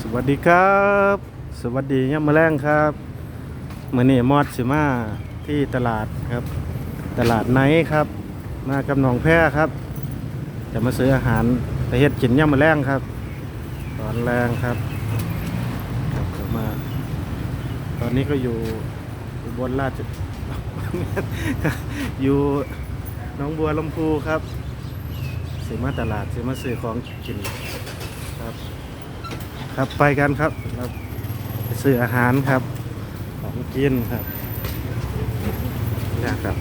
สวัสดีครับ สวัสดียามมื้อแรงครับมื้อนี้มอดสิมาที่ตลาดครับ ตลาดไนครับ มากับน้องแพรครับ จะมาซื้ออาหารไปเฮ็ดกินยามมื้อแรงครับ ตอนแรงครับครับมา ตอนนี้ก็อยู่อุบลราชอยู่น้องบัวลำพูครับสิมาตลาดสิมาซื้อของกิน ครับไปกันครับครับไปซื้ออาหารครับ ของกินครับนี่ครับ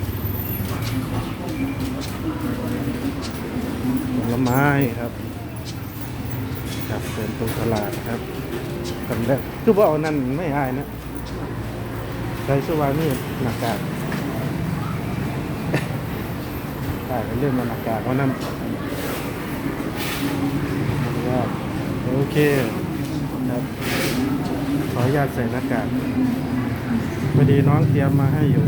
ผลไม้ครับครับเดินตรงตลาดครับทำได้คือว่าเอานั่นไม่อายนะใส่สวานี่หน้ากากใช่เรื่องมันหน้ากากเพราะนั่นโอเค ครับ ขออนุญาตใส่หน้ากากพอดีน้องเตรียมมาให้อยู่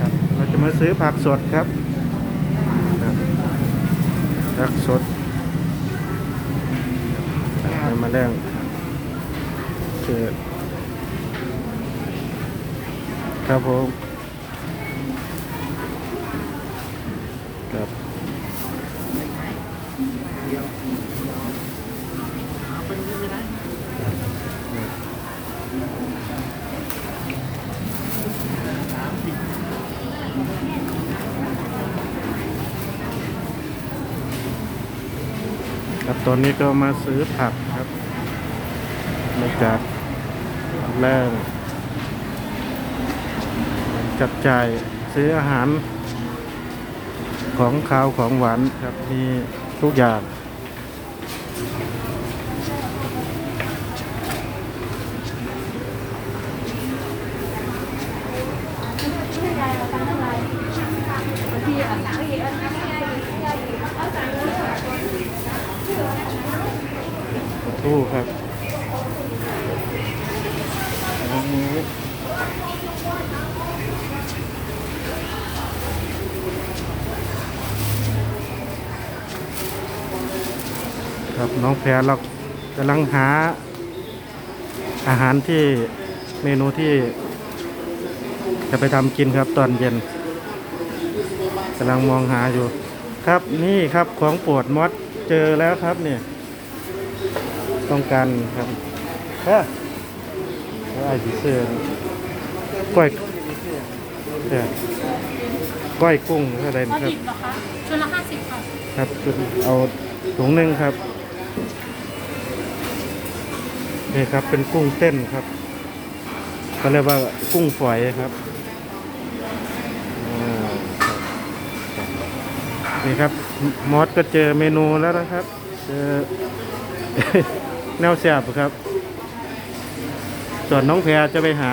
ครับเราจะมาซื้อผักสดครับผักสดมาแรงคือครับผมครับครับต อนนี้ก็มาซื้อผักครับ มาจากแรกจับจ่ายซื้ออาหารของข้าวของหวานครับมีทุกอย่าง ตู้ครับอันนี้ครับน้องแพรเรากำลังหาอาหารที่เมนูที่จะไปทำกินครับตอนเย็นกำลังมองหาอยู่ ครับนี่ครับของปรดมอสเจอแล้วครับเนี่ย ต้องการครับเฮ้ยแล้วไอ้ผีเสื้อก้อยเออก้อยกุ้งเท่าไหรพอนะครับดิบเหรอคะชุดละห้าสิบค่ะครับชุดเอาถุงหนึ่งครับนี่ครับเป็นกุ้งเต้นครับเขาเรียกว่ากุ้งฝอยครับอ่าครับนี่ครับมอสก็เจอเมนูแล้วนะครับเจอ แนวแซ่บครับ ส่วนน้องแพรจะไปหา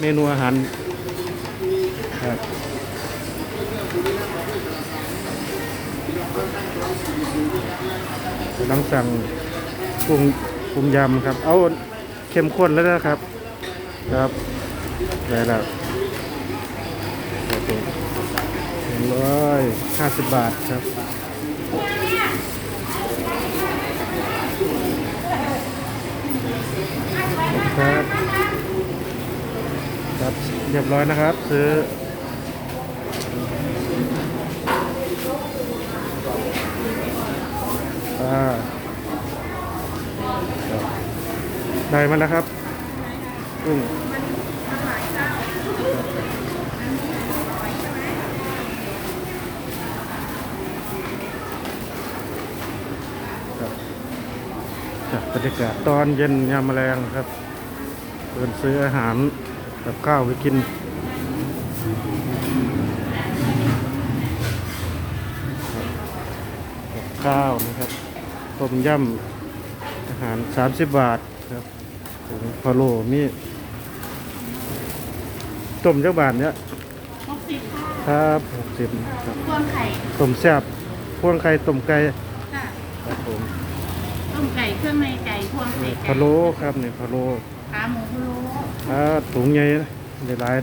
เมนูอาหารครับต้องสั่งปรุงปรุงยำครับ เอาเข้มข้นแล้วนะครับ ครับได้แล้วครับร้อยห้าสิบบาทครับ ครับ ครับเรียบร้อยนะครับ ซื้ออ่าได้มาแล้วครับกุ้งครับจากบรรยากาศตอนเย็นยามแมลงครับ ดินซื้ออาหารกับข้าวไปกิน กับข้าวนะครับ ต้มยำอาหาร 30 บาทครับถึงพะโล้มีต้มจักบาทเนี้ยหกสิบค่ะครับ60ครับพวงไข่ต้มแซ่บพวงไข่ต้มไก่ค่ะครับผมต้มไก่เครื่องในไก่พวงไข่ไก่พะโล้ครับนี่พะโล้ ขาหมูพะโล้อ่าถุงใหญ่หลาย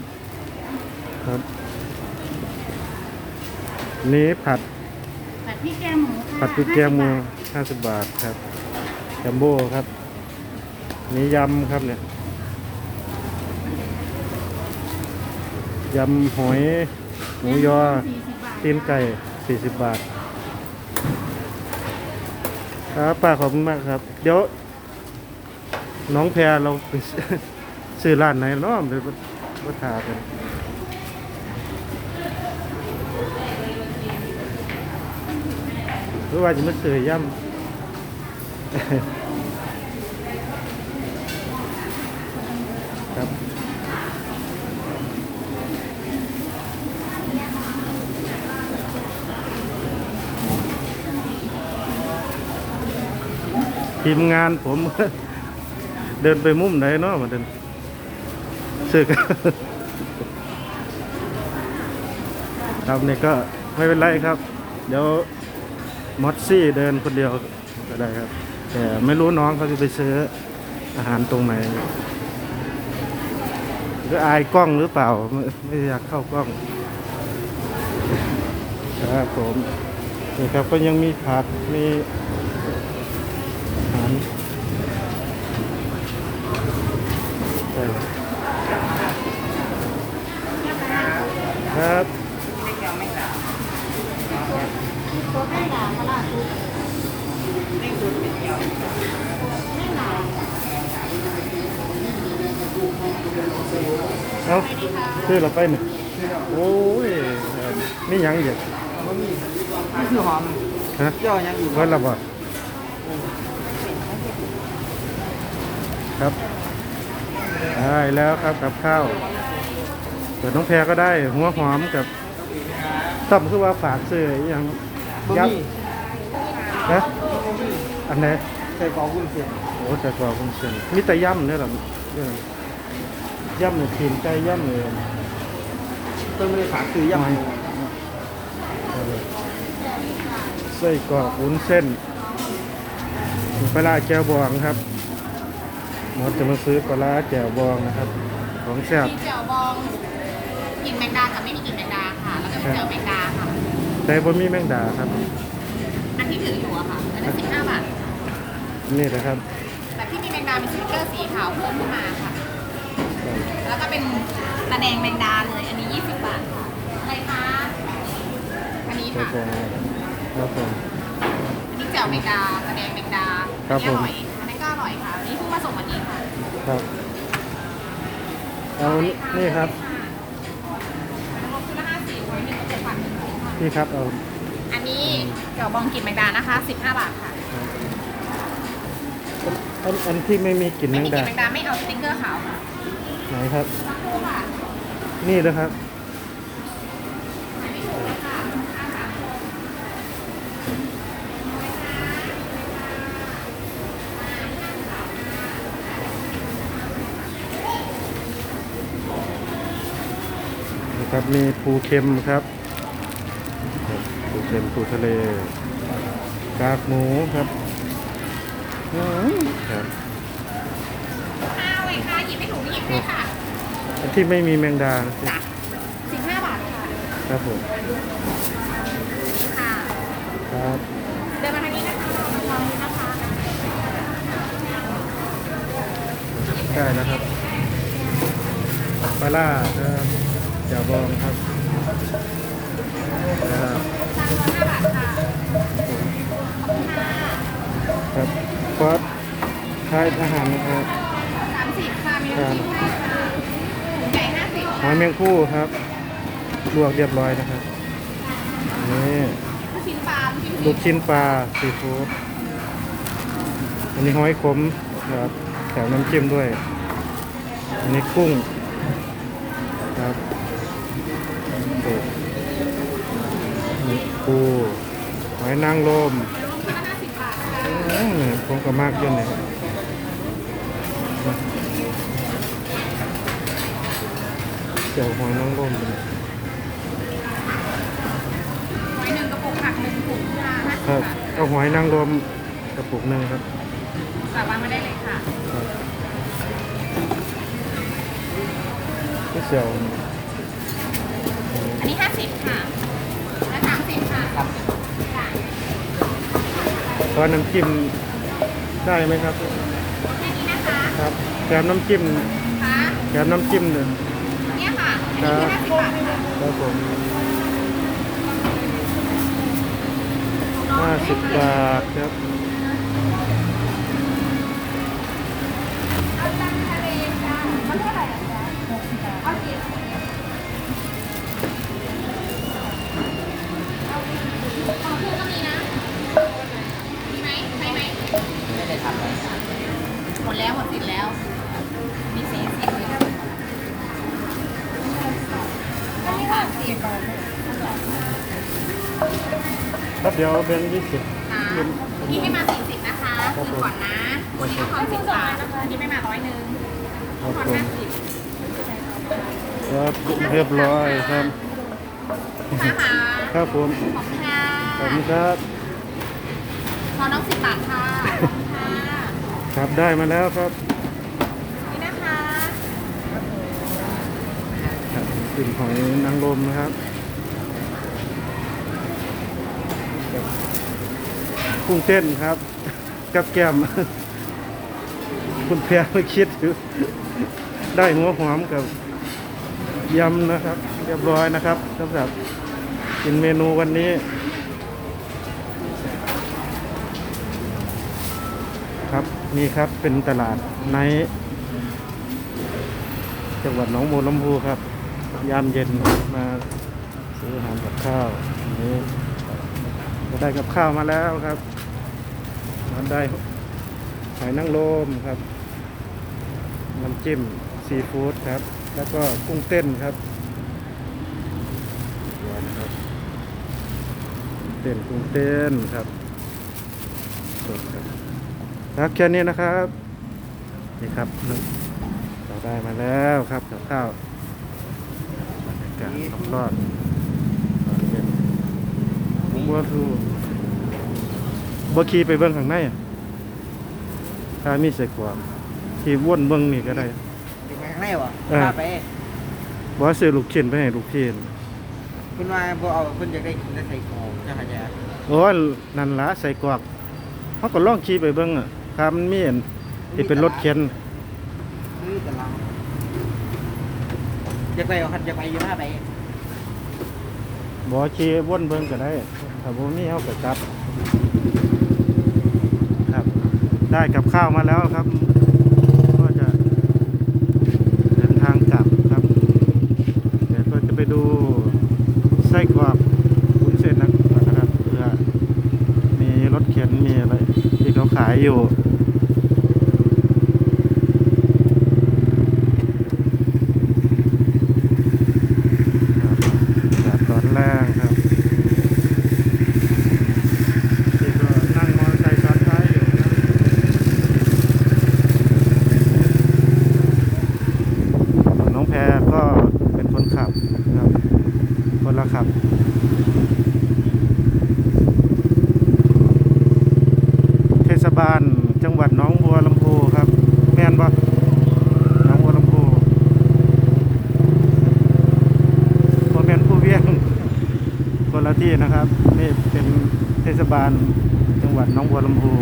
ๆครับ นี่ผัดผัดพริกแกงหมูค่ะผัดพริกแกงหมูห้าสิบบาทครับจัมโบ้ครับ นี่ยำครับเนี่ย ยำหอย หมูยอสี่สิบบาทตีนไก่สี่สิบบาท ครับป้าขอบคุณมากครับ เดี๋ยว น้องแพรเราไปซื้อร้านไหนเนาะไปวัถากันหรือว่าจะมาซื้อย่ำครับทีมงานผม เดินไปมุมไหนเนาะมาเดินสึกครับนี่ก็ไม่เป็นไรครับ เดี๋ยวมอสซี่เดินคนเดียวก็ได้ครับ แต่ไม่รู้น้องเขาจะไปซื้ออาหารตรงไหนหรืออายกล้องหรือเปล่าไม่ไม่อยากเข้ากล้องครับผมนี่ครับก็ยังมีผักมีอาหารใช่ครับ ตัวแม่ด่าตลาดทุกเอาซื้อเราไปหนึ่งโอ้ยนี่ยังอีกนี่คือหอมฮะย่อยังอยู่วันละบ่ครับได้แล้วครับกับข้าวเปิดน้องแพรก็ได้หัวหอมกับต้มคือว่าฝากซื้ออหยังบะยัหบมี่ นะอันไหนใส่กรอกวุ้นเส้นโอ้แต่กว่าคุณเชียนมีแต่ย่ำเนี่ยหรอเนี่ยย่ำเนี่ยทีนไก่ย่ำเลยต้นไม่ได้ฝากซื้อยำไส้กรอกวุ้นเส้นปลาร้าแก้วบองครับหมอจะมาซื้อปลาร้าแก้วบองนะครับ ของแซ่บมีเจียวบองกลิ่นแมงดากับไม่มีกลิ่นแมงดาค่ะ แล้วก็มีเจียวแมงดาค่ะ แต่บะมีแมงดาครับอัน ที่ถืออยู่อะค่ะอันนั้นสิบห้าบาท นี่นะครับ แต่ที่มีแมงดาเป็นสติ๊กเกอร์สีขาวเพิ่มขึ้นมาค่ะ แล้วก็เป็นตะแดงแมงดาเลย อันนี้20บาทค่ะอะไรคะอันนี้ครับค่ะผมครับผม อันนี้เจียวแมงดาตะแดงแมงดาครับอันนี้อผมร่อยอันนี้ก็อร่อยค่ะอันนี้เพิ่งมาส่งวันนี้ค่ะ ครับ เอา นี่ครับรวมชุดละห้าสิบหนึ่งเจ็ดบาทหนึ่งถุงค่ะนี่ครับ เอา อันนี้เจียวบองกลิ่นแมงดานะคะ 15 บาทค่ะอันอันที่ไม่มีกลิ่นแมไม่งมีกลิ่ดานแมงดาไม่เอาสติ๊กเกอร์ขาวค่ะไหนครับ สักครู่ค่ะนี่นะครับอันนี้ถูกแล้วค่ะห้าสามหกนะครับมีปูเค็มครับปู เค็มปูทะเล กากหมูครับอืมครับข้าวเลยค่ะหยิบไม่ถูกหยิบเลยค่ะอันที่ไม่มีแมงดาจ้ะ15บาทค่ะครับผมค่ะครับเดินมาทางนี้นะคะรอทางนี้นะคะได้แล้วครับปลาล่าครับจ่าบองครับครับจานละ5บาท ครับคอร์สทายอาหารนะครับ30ค่ะมีน้ำจิ้มให้ค่ะหมูไก่50หอยแมงคู่ครับ ลวกเรียบร้อยนะครับนี่ลูกชิ้นปลาลูกชิ้นปลาซีฟู้ดอันนี้หอยขมครับแถมน้ำจิ้มด้วย อันนี้กุ้งครับโอ้นี่ ปูหอยนางรมรวมชุดละ50บาทค่ะอืมผมก็มากเยอะเลยครับเจียวหอยนางรมหอยหนึ่งกระปุกผักหนึ่งถุงค่ะ50ครับบาทเอาหอยนางรมกระปุกหนึ่งครับสามารถมาได้เลยค่ะครับก๋วยเตี๋ยวอันนี้50ค่ะและ30ค่ะ จ้ะขอน้ำจิ้มได้ไหมครับแค่นี้นะคะครับแถมน้ำจิ้มค่ะแถมน้ำจิ้มหนึ่งเนี่ยค่ะอันนี้คือ50บาทค่ะครับผมห้าสิบบาทครับเอาจานทะเลจ้ามันเท่าไหร่อะจ๊ะ60บาทเอากี่ขอ ไหมใช่ไหมไม่ได้ทำเลยหมดแล้วหมดสิทธิ์แล้ว มีสี่สิบเลยก็มีค่ะสี่กล่องครับเดี๋ยวแบงค์ยี่สิบคีให้มาสี่สิบนะคะคือก่อนนะวันนี้ก็ทอสิบบาทอันนี้ไม่มาร้อยหนึ่งครับทอห้าสิบครับเรียบร้อยครับนะคะครับผม ขอบคุณค่ะขอบคุณครับทอนน้องสิบบาทค่ะขอบคุณค่ะครับได้มาแล้วครับนี่นะคะครับกลิ่นหอยนางรมนะครับกับกุ้งเต้นครับ กับแก้ม คุณเพียไม่คิดอยู่ได้หัวหอมกับยำนะครับ เรียบร้อยนะครับสำหรับกินเมนูวันนี้ นี่ครับเป็นตลาดในจังหวัดหนองบัวลำพูครับ ยามเย็นมาซื้ออาหารกับข้าวอันนี้ก็ได้กับข้าวมาแล้วครับมาได้หอยนางรมครับน้ำจิ้มซีฟู้ดครับ แล้วก็กุ้งเต้นครับเต้นกุ้งเต้นครับ ครับแค่นี้นะครับนี่ครับเราได้มาแล้วครับกับข้าวบรรยากาศรอบๆตอนเย็นผมว่าทูบ่ขี่ไปเบื้องข้างในอะถ้ามีใส่กวางขี่ว่นเบื้องนี่ก็ได้ถึงไปข้างในวะเออพาไปบ่ซื้อลูกชิ้นไปให้ลูกชิ้นคุณว่าบ่เอาคุณจะได้กินได้ใส่กรอกจะหาจะโอ้ยนั่นละใส่กวากเขาก็ลองขี่ไปเบื้องอะ ครับมันมีนที่เป็นรถเข็นนี่แต่เราจะไปเอาคันจะไปอยู่หน้าไปบ่ขี่ว่นเบื้งก็ได้ถ้าบ่มีเขาก็กลับ ครับ ได้กับข้าวมาแล้วครับ ก็จะเดินทางกลับครับเดี๋ยวก็จะไปดูไส้กรอกวุ้นเส้นนะครับเพื่อมีรถเข็นมีอะไรที่เขาขายอยู่ ครับแบบตอนแรกครับที่ก็นั่งมอเตอร์ไซค์ซ้อนท้ายอยู่ครับน้องแพรก็เป็นคนขับครับ คนละขับ เทศบาลจังหวัดหน้องบัวลำพูครับ แม่นปะหน้องบัวลำพู โมเมนผู้เวียงคนละ ที่นะครับ นี่เป็นเทศบาลจังหวัดน้องบัวลำพู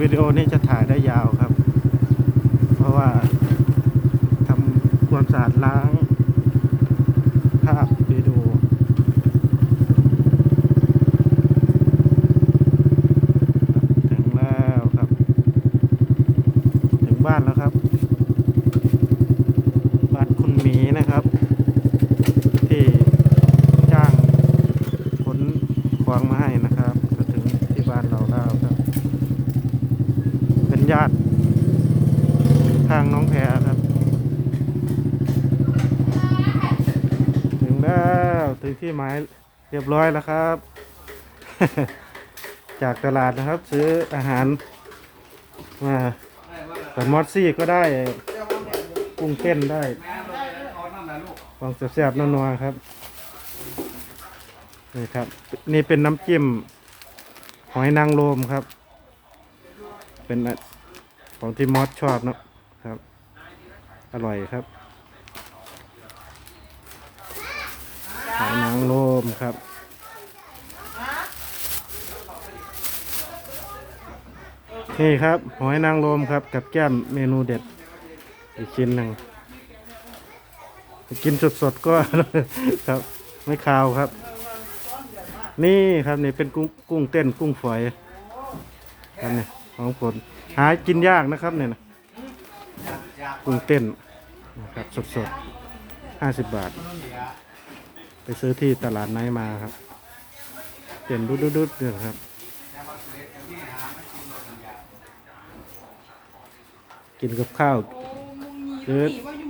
วิดีโอนี้จะถ่ายได้ยาวครับ เพราะว่าทำความสะอาดล้าง ที่หมายเรียบร้อยแล้วครับ จากตลาดนะครับ ซื้ออาหารมาแต่มอสซี่ก็ได้กุ้งเต้นได้ของแซ่บๆนัวๆครับนี่ครับ นี่เป็นน้ำจิ้มหอยนางรมครับ เป็นของที่มอสชอบนะครับ อร่อยครับ หอยนางรมครับ นี่ครับหอยนางรมครับ กับแก้มเมนูเด็ด อีกชิ้นหนึ่งกินสดๆก็ ครับ ไม่คาวครับ นี่ครับนี่เป็นกุ้งกุ้งเต้นกุ้งฝอยครับนี่ของผลหากินยากนะครับเนี่ยนะกุ้งเต้นนะครับสดๆห้าสิบบาท ไปซื้อที่ตลาดไนมาครับเต้นดุดๆๆเนี่ยครับ กินกับข้าวหรือ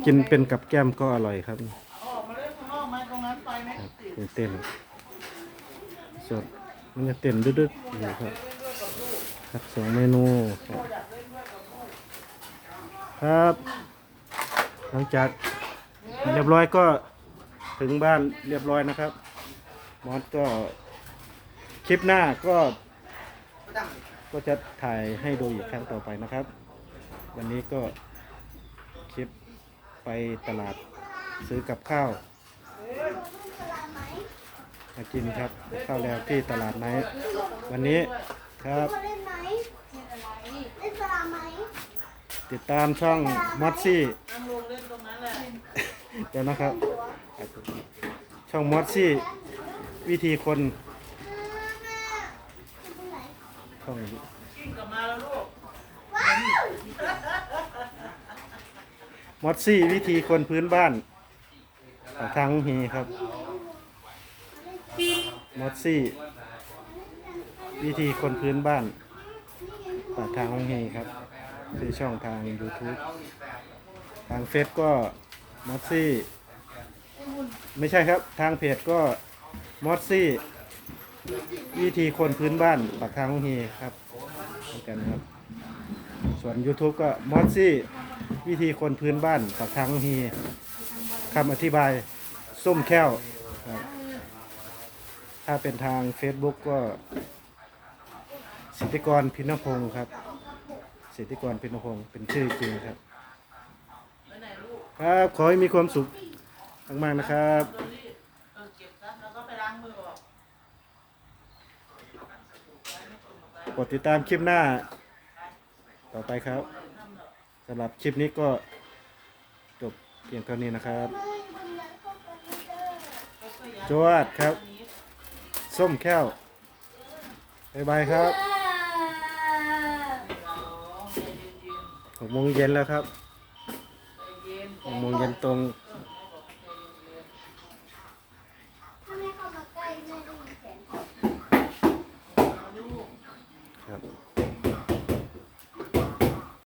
กินเป็นกับแก้มก็อร่อยครับเต้นสดมันจะเต้นดึกๆอยู่ครับครับสองเมนูครับ หลังจากเรียบร้อยก็ ถึงบ้านเรียบร้อยนะครับ มอสก็คลิปหน้าก็ ก็จะถ่ายให้ดูอีกครั้งต่อไปนะครับ วันนี้ก็คลิปไปตลาดซื้อกับข้าวมากินครับกับข้าวแล้วที่ตลาดไนท์วันนี้ครับเล่นไหมเล่นสลามไหมติดตามช่องมอสซี่เดี๋ยวนะครับ ช่องมอสซี่วิธีคนช่องมอสซี่วิธีคนพื้นบ้านทางเฮครับมอสซี่ วิธีคนพื้นบ้านปากทางของเฮครับคือช่องทาง YouTube ทางเฟซก็มอสซี่ ไม่ใช่ครับ ทางเพจก็มอสซี่วิธีคนพื้นบ้านปากทางของเฮครับเหมือนกันครับ ส่วน YouTube ก็มอสซี่วิธีคนพื้นบ้านปากทางของเฮคำอธิบายส้มแค้วครับถ้าเป็นทาง Facebook ก็สิทธิกรพินพงศ์ครับสิทธิกรพินพงศ์เป็นชื่อจริงครับ ครับ ขอให้มีความสุข มากๆนะครับกดติดตามคลิปหน้า ต่อไปครับสำหรับคลิปนี้ก็จบเพียงเท่านี้นะครับจวดครับ ส้มแก้วบ๊ายบายครับหกโมงเย็นแล้วครับหกโมงเย็นตรง